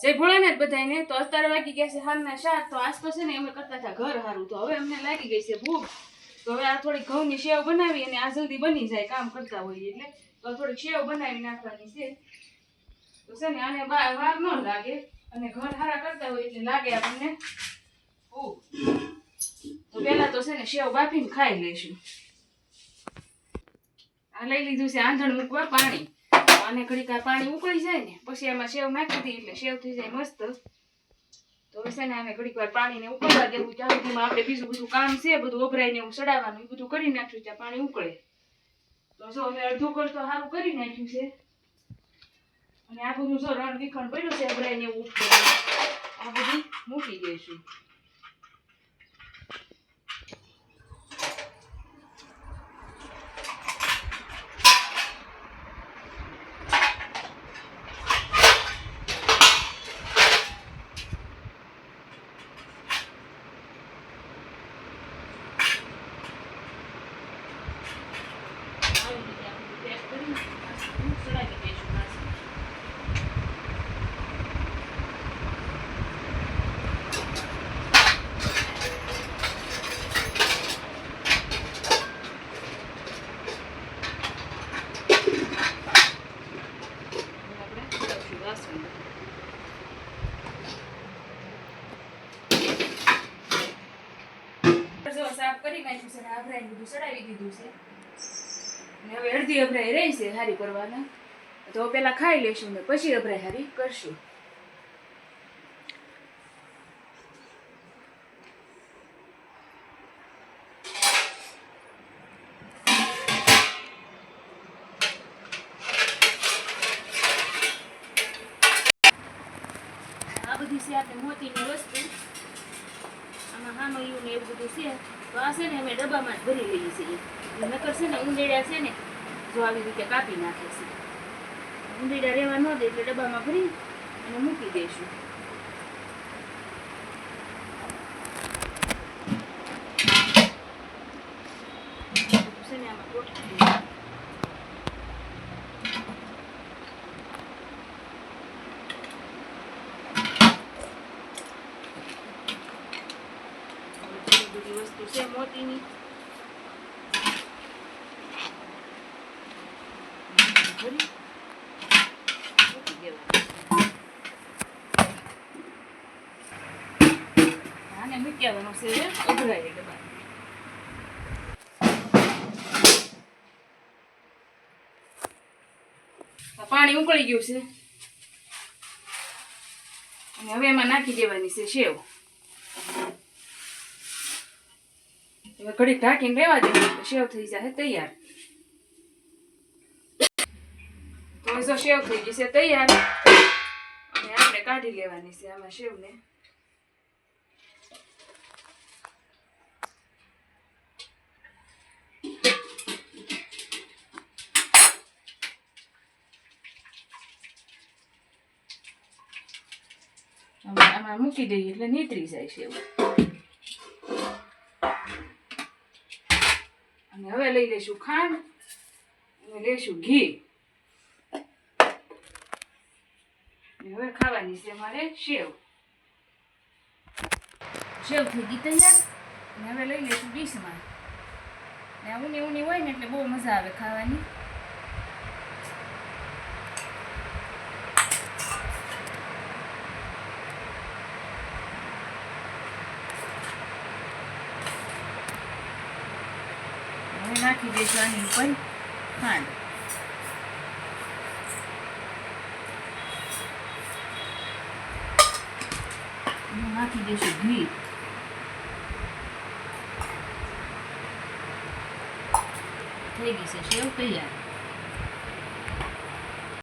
જય ભોળાનાથ બધાયને, તો અત્યારે વાગી ગયા હાલના શાક તો આસપાસ ને અમે કરતા હતા ઘર સારું તો હવે અમને લાગી ગઈ છે ભૂખ. તો હવે આ થોડી ઘઉંની સેવ બનાવી અને આ જલ્દી બની જાય કામ કરતા હોઈએ એટલે તો થોડીક સેવ બનાવી નાખવાની છે. તો છે ને આને વાર ન લાગે અને ઘર હારા કરતા હોય એટલે લાગે આપણને. તો પહેલાં તો છે ને સેવ બાફીને ખાઈ લઈશું. આ લઈ લીધું છે આંધણ મૂકવા પાણી. અને ઘડીક પાણી ઉકળી જાય ને, પછી આમાં સેવ નાખી દઈએ એટલે સેવ થઈ જાય મસ્ત. તો હવે ને આને ઘડીક વાર પાણીને ઉકળવા દેવું, ત્યાં સુધીમાં આપણે બીજું બધું કામ છે, બધું ઓભરાઈને એવું ચડાવવાનું, એ બધું કરી નાખ્યું ત્યાં પાણી ઉકળે. તો જો અમે અડધું કર તો સારું કરી નાખ્યું છે. અને આ બધું જો રણ વિખંડ પડ્યું છે ઓભરાઈને એવું આ બધું મૂકી દઈશું આવી રીતે આ બધું પેક કરીને આ ચડાવી દઈશું પાછું હવે આપણે કરશું વાસણ જો સાફ કરી નાખ્યું છે ને આભરાઈને બધું ચડાવી દીધું છે. ને હવે અડધી અભરાઈ રહી છે હારી કરવાના. તો પેલા ખાઈ લેશું ને પછી અભરાઈ હારી કરશું. આ બધી છે આપણે મોતીની વસ્તુ. છે, તો આ છે ને અમે ડબ્બામાં જ ભરી લઈએ છીએ. નકર છે ને ઉંદેડા છે ને જો આવી રીતે કાપી નાખે છે. ઉંદેડા રહેવા ન દે એટલે ડબ્બામાં ભરી અને મૂકી દઈશું. છે ને આમાં ગોઠવી દઈશું. હવે ઘણી બધી વસ્તુ છે મોતીની ભરી મૂકી દેવાનું. આને મૂકી આવવાનું છે હવે ઉભરાય ડબ્બા આ પાણી ઉકળી ગયું છે અને હવે એમાં નાખી દેવાની છે સેવ હવે ઘડીક ઢાંકીને રહેવા દે સેવ થઈ જાય તૈયાર. તો જો સેવ થઈ ગઈ તૈયાર, અને આપણે કાઢી લેવાની છે આમાં સેવને. આમાં મૂકી દઈએ એટલે નીતરી જાય છે એવું અને હવે લઈ લઈશું ખાંડ અને લઈશું ઘી. હવે ખાવાની છે મારે સેવ. સેવ થઈ ગઈ તૈયાર. અને હવે લઈ લઈશું ડીશમાં. ને ઉની ઊની હોય ને એટલે બહુ મજા આવે ખાવાની. નાખી દઈશું આની ઉપર. ખાંડ નાખી દઈશું ઘી. થઈ ગઈ છે સેવ તૈયાર.